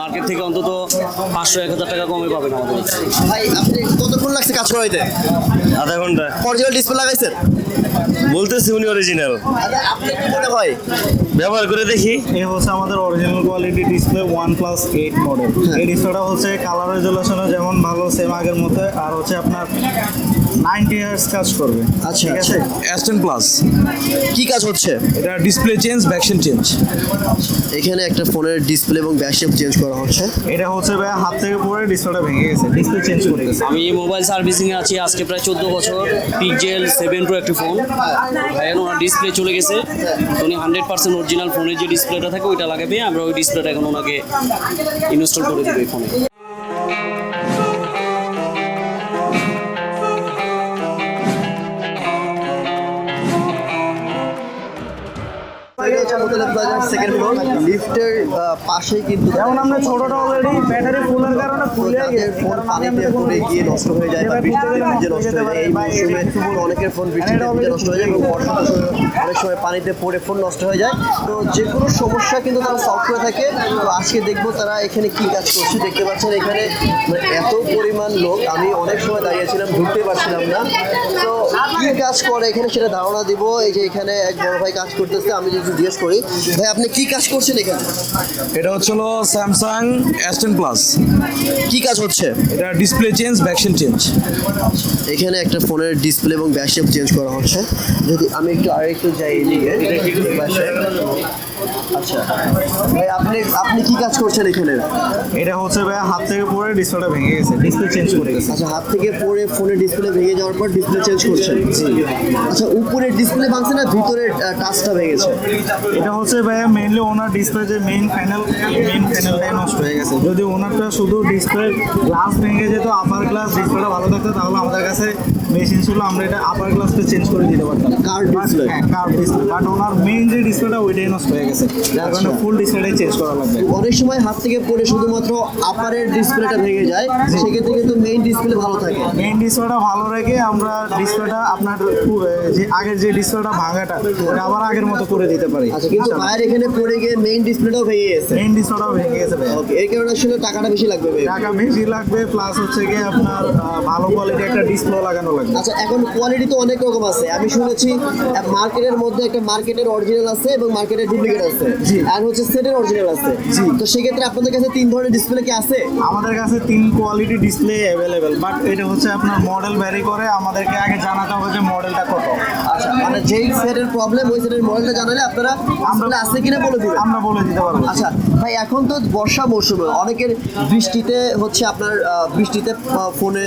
Market থেকে অন্তত পাঁচশো এক হাজার টাকা কমে পাবেন আমাদের। ভাই আপনি কতক্ষণ লাগছে কাজ করাইতে? আধা ঘণ্টা। অরিজিনাল ডিসপ্লে লাগাইছেন? বলতেছি উনি অরিজিনাল আপনি কি মনে হয়? ব্যবহার করে দেখি। এই হচ্ছে আমাদের original quality display one plus eight model এই ডিসপ্লেটা হচ্ছে কালার রেজুলেশনে যেমন ভালো সেম আগের মতো আর হচ্ছে আপনার নাইনটি ইয়ার্স কাজ করবে। আচ্ছা, ঠিক আছে? অ্যাস্টন প্লাস কি কাজ হচ্ছে? এটা ডিসপ্লে চেঞ্জ ভ্যাকসিন চেঞ্জ এখানে একটা ফোনের ডিসপ্লে এবং ব্যাকশেপ চেঞ্জ করা হচ্ছে। এটা হচ্ছে ভাই হাত থেকে পড়ে ডিসপ্লেটা ভেঙে গেছে ডিসপ্লে চেঞ্জ করে গেছে। আমি মোবাইল সার্ভিসিংয়ে আছি আজকে প্রায় চোদ্দ বছর পিকজেল সেভেন প্রো একটি ফোন ভাইয়ান ওনার ডিসপ্লে চলে গেছে। উনি হান্ড্রেড পার্সেন্ট অরিজিনাল ফোনের যে ডিসপ্লেটা থাকে ওইটা লাগাবে। আমরা ওই ডিসপ্লেটা এখন ওনাকে ইনস্টল করে দেবো এই ফোনে সেকেন্ড ফ্লোর লিফটের পাশেই কিন্তু যেমন আমরা ছোটটা অলরেডি ব্যাটারি ফুলের কারণে ফুলে গেছে। ফোন পানিতে পড়ে গিয়ে নষ্ট হয়ে যায় বা বৃষ্টিতে ভিজে নষ্ট হয়ে যায়। এই মৌসুমে অনেকের ফোন বৃষ্টিতে ভিজে নষ্ট হয়ে যায় এবং বর্ষার সময় অনেক সময় পানিতে পড়ে ফোন নষ্ট হয়ে যায়। তো যে কোনো সমস্যা কিন্তু তারা সলভ করে থাকে। তো আজকে দেখব তারা এখানে কি কাজ করছে দেখতে পাচ্ছেন এখানে মানে এত পরিমাণ লোক। আমি অনেক সময় দাঁড়িয়েছিলাম ঢুকতে পারছিলাম না। তো কি কাজ করে? এখানে সেটা ধারণা দিব। এই যে এখানে এক বড় ভাই কাজ করতেছে আমি যদি জিজ্ঞেস করি ভাই আপনি কি কাজ করছেন এখানে? এটা হচ্ছে হলো স্যামসাং অ্যাস্টন প্লাস কি কাজ হচ্ছে? এটা ডিসপ্লে চেঞ্জ ভ্যাকসিন চেঞ্জ এখানে একটা ফোনের ডিসপ্লে এবং ব্যাকশেপ চেঞ্জ করা হচ্ছে। যদি আমি একটু আরেকটু যাই এদিকে। আচ্ছা। ভাই আপনি আপনি কি কাজ করছেন এখানে? এটা হচ্ছে ভাই হাত থেকে পড়ে ডিসপ্লেটা ভেঙে গেছে ডিসপ্লে চেঞ্জ করে গেছে। আচ্ছা হাত থেকে পড়ে ফোনের ডিসপ্লে ভেঙে যাওয়ার পর ডিসপ্লে চেঞ্জ করছেন? আচ্ছা উপরের ডিসপ্লে ভাঙছে না ভিতরের টাচটা ভেঙেছে? এটা হচ্ছে ভাইয়া মেইনলি ওনার ডিসপ্লে যে মেইন প্যানেল মেইন প্যানেলটাই নষ্ট হয়ে গেছে। যদি ওনারটা শুধু ডিসপ্লে গ্লাস ভেঙে যেত আপার গ্লাস ডিসপ্লেটা ভালো থাকতো তাহলে আমাদের কাছে মেশিন ছিল আমরা এটা আপার গ্লাসটা চেঞ্জ করে দিতে পারতাম। Display? হ্যাঁ curve display but owner main যে ডিসপ্লেটা ওইটাই নষ্ট হয়ে গেছে। যার কারণে ফুল ডিসপ্লেটাই চেঞ্জ করা লাগবে। অনেক সময় হাত থেকে পড়ে শুধুমাত্র আপারের ডিসপ্লেটা ভেঙে যায় সেক্ষেত্রে কিন্তু মেইন ডিসপ্লে ভালো থাকে। মেইন ডিসপ্লেটা ভালো রেখে আমরা ডিসপ্লেটা আপনার যে আগের যে ডিসপ্লেটা ভাঙাটা ওটা আবার আগের মতো করে দিতে পারি। আচ্ছা কিন্তু বাইরে এখানে পড়ে গিয়ে মেইন ডিসপ্লেটাও ভেঙে গেছে। মেইন ডিসপ্লেটাও ভেঙে গেছে ওকে এই কারণে আসলে টাকাটা বেশি লাগবে। টাকা বেশি লাগবে প্লাস হচ্ছে গিয়ে আপনার ভালো কোয়ালিটি একটা ডিসপ্লে লাগানো লাগবে। আচ্ছা এখন কোয়ালিটি তো অনেক রকম আছে। আমি শুনেছি মার্কেটের মধ্যে একটা মার্কেটের অরিজিনাল আছে এবং মার্কেটের ডুপ্লিকেট আছে। জি। আর হচ্ছে সেটের অরিজিনাল আছে। জি। তো সেক্ষেত্রে আপনাদের কাছে তিন ধরনের ডিসপ্লে কি আছে? আমাদের কাছে তিন কোয়ালিটি ডিসপ্লে অ্যাভেলেবেল বাট এটা হচ্ছে আপনার মডেল ভ্যারি করে। আমাদেরকে আগে জানাতে হবে যে মডেলটা কত। আচ্ছা মানে যেই সেটের প্রবলেম ওই সেটের মডেলটা জানালে আপনারা ডিসপ্লে আছে কিনা বলে দিবেন। আমরা বলে দিতে পারব। আচ্ছা ভাই এখন তো বর্ষা মৌসুমে অনেকের বৃষ্টিতে হচ্ছে আপনার বৃষ্টিতে ফোনে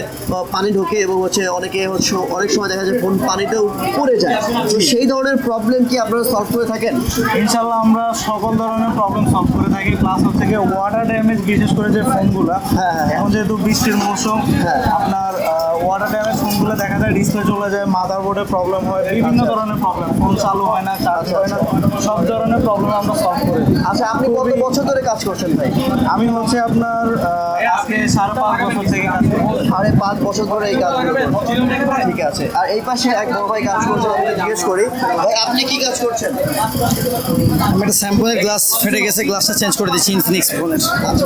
পানি ঢোকে এবং হচ্ছে অনেকে হচ্ছে অনেক সময় দেখা যায় ফোন পানিতেও পড়ে যায়। তো সেই ধরনের প্রবলেম কি আপনারা সলভ করে থাকেন? ইনশাল্লাহ আমরা সকল ধরনের প্রবলেম সলভ করে থাকি প্লাস হচ্ছে গিয়ে ওয়াটার ড্যামেজ বিশেষ করে যে ফোনগুলো হ্যাঁ, হ্যাঁ। এখন যেহেতু বৃষ্টির মৌসুম হ্যাঁ। আপনার ওয়াটার ড্যামেজ ফোনগুলো দেখা যায় ডিসপ্লে চলে যায় মাদার বোর্ডে প্রবলেম হয় বিভিন্ন ধরনের প্রবলেম ফোন চালু হয় না চার্জ হয় না সব ধরনের প্রবলেম আমরা সলভ করে দিই। আচ্ছা আপনি কত বছর ধরে কাজ করছেন ভাই? আমি হচ্ছে আপনার আজকে সাড়ে পাঁচ বছর থেকে কাজ সাড়ে পাঁচ বছর ধরে এই কাজ ঠিক আছে। আর এই পাশে এক বড় ভাই কাজ করছেন আমি জিজ্ঞেস করি ভাই আপনি কি কাজ করছেন? আমি একটা স্যাম্পলের গ্লাস ফেটে গেছে গ্লাসটা চেঞ্জ করে দিচ্ছি ইনফিনিক্স ফোনের আচ্ছা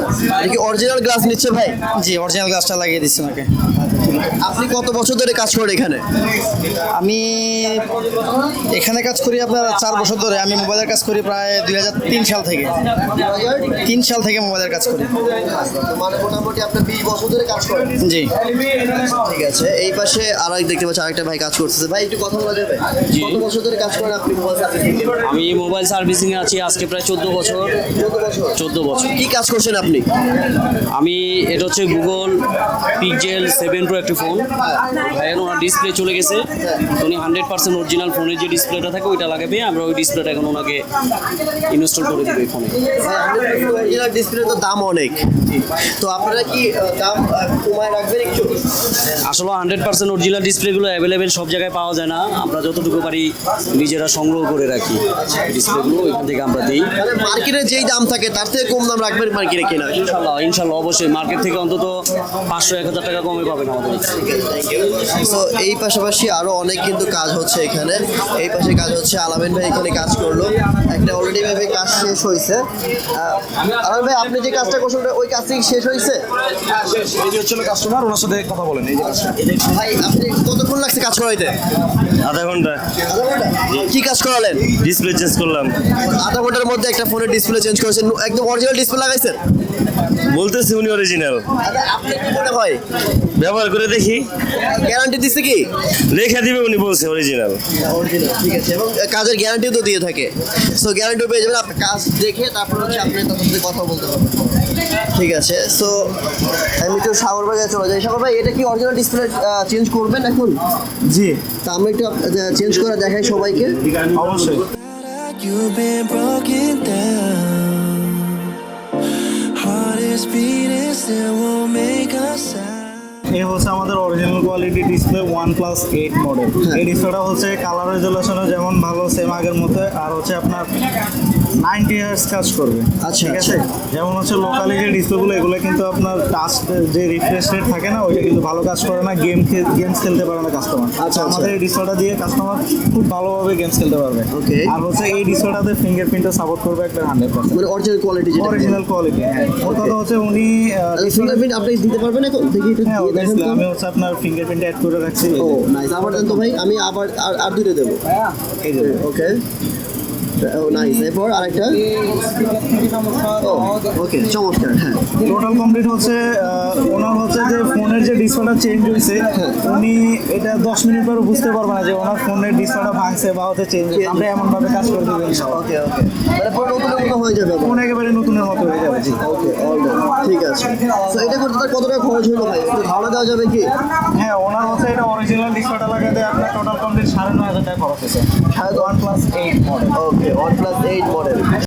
কি অরিজিনাল গ্লাস নিচ্ছে ভাই? জি অরিজিনাল গ্লাসটা লাগিয়ে দিচ্ছি ওনাকে। আপনি কত বছর ধরে কাজ করেন এখানে? আমি এখানে কাজ করি আপনার চার বছর ধরে। আমি মোবাইলের কাজ করি প্রায় দুই তিন সাল থেকে। তিন সাল থেকে মোবাইলের কাজ করি। মানে মোটামুটি আপনি বিশ বছর ধরে কাজ করেন? জি। ঠিক আছে এই পাশে আর এক দেখতে পাচ্ছি আরেকটা ভাই কাজ করতেছে। ভাই একটু কথা বলা যাবে? কত বছর ধরে কাজ করেন আপনি মোবাইল সার্ভিসিং আমি মোবাইল সার্ভিসিংয়ে আছি আজকে প্রায় চোদ্দ বছর। চোদ্দ বছর? কি কাজ করছেন আপনি? আমি এটা হচ্ছে গুগল পিকজেল সেভেন প্রো একটি ফোন ভাইয়ান ওনার ডিসপ্লে চলে গেছে। উনি হান্ড্রেড পার্সেন্ট অরিজিনাল ফোনের যে ডিসপ্লেটা থাকে ওইটা লাগাবে। আমরা ওই ডিসপ্লেটা এখন ওনাকে ইনস্টল করে দেবো এই ফোনে অরিজিনাল ডিসপ্লে তো দাম অনেক। তো আপনারা কি দাম কমায় রাখবেন একটু? আসলে হান্ড্রেড পার্সেন্ট অরিজিনাল ডিসপ্লেগুলো অ্যাভেলেবেল সব জায়গায় পাওয়া যায় না। আমরা যতটুকু পারি নিজেরা সংগ্রহ করে রাখি ডিসপ্লেগুলো ওইখান থেকে আমরা দিই। মার্কেটে যেই দাম থাকে তার থেকে কম দাম রাখবেন মার্কেটে কিনা ইনশাল্লাহ ইনশাল্লাহ অবশ্যই। মার্কেট থেকে অন্তত পাঁচশো এক হাজার টাকা কমে পাবেন আমাদের। তো এই পাশাপাশি আরও অনেক কিন্তু কাজ হচ্ছে এখানে। এই পাশে কাজ হচ্ছে আলামিন ভাই এখানে কাজ করল। একটা অলরেডি ভাবে কাজ শেষ হয়েছে আলামিন ভাই আপনি যে কাজটা করছেন ওই কাজটা কি শেষ হয়েছে এই যে হচ্ছে কাস্টমার ওনার সাথে কথা বলেন এই যে ভাই আপনি কতক্ষণ লাগছে কাজ করাইতে? আধা ঘণ্টা। কি কাজ করালেন? ডিসপ্লে চেঞ্জ করলাম। আধা ঘণ্টার মধ্যে একটা ফোনের ডিসপ্লে চেঞ্জ করেছেন। একদম অরিজিনাল ডিসপ্লে লাগাইছেন? বলতেছি উনি অরিজিনাল আচ্ছা, আপনি কি মনে হয়? ব্যবহার করে দেখি। গ্যারান্টি দিচ্ছে কি? রেখে দিবে উনি বলছে অরিজিনাল অরিজিনাল ঠিক আছে। এবং কাজের গ্যারান্টিও তো দিয়ে থাকে। সো গ্যারান্টিও পেয়ে যাবেন আপনি কাজ দেখে তারপর হচ্ছে আপনি সাথে কথা বলতে পারবেন। ঠিক আছে সো আমি একটু সাগর ভাই চলে যাই। সাগর ভাই এটা কি অরিজিনাল ডিসপ্লে চেঞ্জ করবেন এখন? জি। তা আমরা একটু চেঞ্জ করে দেখাই সবাইকে। অবশ্যই। You've been broken down. Heart is beating, still won't make a sound. এই হচ্ছে আমাদের original quality display one plus eight model এই ডিসপ্লেটা হচ্ছে কালার রেজুলেশনও যেমন ভালো সেম আগের মতো আর হচ্ছে আপনার নাইনটি ইয়ার্স কাজ করবে। আচ্ছা, ঠিক আছে? যেমন হচ্ছে লোকালি যে ডিসপ্লেগুলো এগুলো কিন্তু আপনার টাচ যে রিফ্রেশ রেট থাকে না ওইটা কিন্তু ভালো কাজ করে না গেম গেমস খেলতে পারে না কাস্টমার আচ্ছা। আমাদের এই ডিসপ্লেটা দিয়ে কাস্টমার খুব ভালোভাবে গেমস খেলতে পারবে। Okay. আর হচ্ছে এই ডিসপ্লেটাতে ফিঙ্গারপ্রিন্টও সাপোর্ট করবে একটা হান্ড্রেড পার্সেন্ট মানে অরিজিনাল কোয়ালিটি যেটা। অরিজিনাল কোয়ালিটি হ্যাঁ। ওর কথা হচ্ছে উনি ফিঙ্গারপ্রিন্ট আপনি দিতে পারবেন এখন? দেখি একটু হ্যাঁ দেখেন তো। আমি হচ্ছে আপনার ফিঙ্গারপ্রিন্ট অ্যাড করে রাখছি। ও নাইস আবার দেন তো ভাই আমি আবার আর দুটো দেবো। এই ওকে নাইস এরপর আরেকটা? ওকে চমৎকার হ্যাঁ। টোটাল কমপ্লিট হচ্ছে ওনার হচ্ছে যে ফোনের যে ডিসপ্লেটা চেঞ্জ হয়েছে উনি এটা দশ মিনিট পরে বুঝতে পারবে না যে ওনার ফোনের ডিসপ্লেটা ভাঙছে বা হচ্ছে চেঞ্জ আমরা এমন ভাবে কাজ করে দেবো ওকে ওকে মানে পুরো নতুন মতো হয়ে যাবে ফোন একেবারে নতুনের মতো হয়ে যাবে জি। ওকে ঠিক আছে। তো এটা করতে কত টাকা খরচ হলো ভাই? একটু ধারণা দেওয়া যাবে কি? হ্যাঁ ওনার হচ্ছে এটা অরিজিনাল ডিসপ্লেটা লাগাতে আপনার টোটাল কমপ্লিট সাড়ে নয় হাজার টাকা খরচ হয়েছে। সাড়ে one plus eight model okay one plus eight model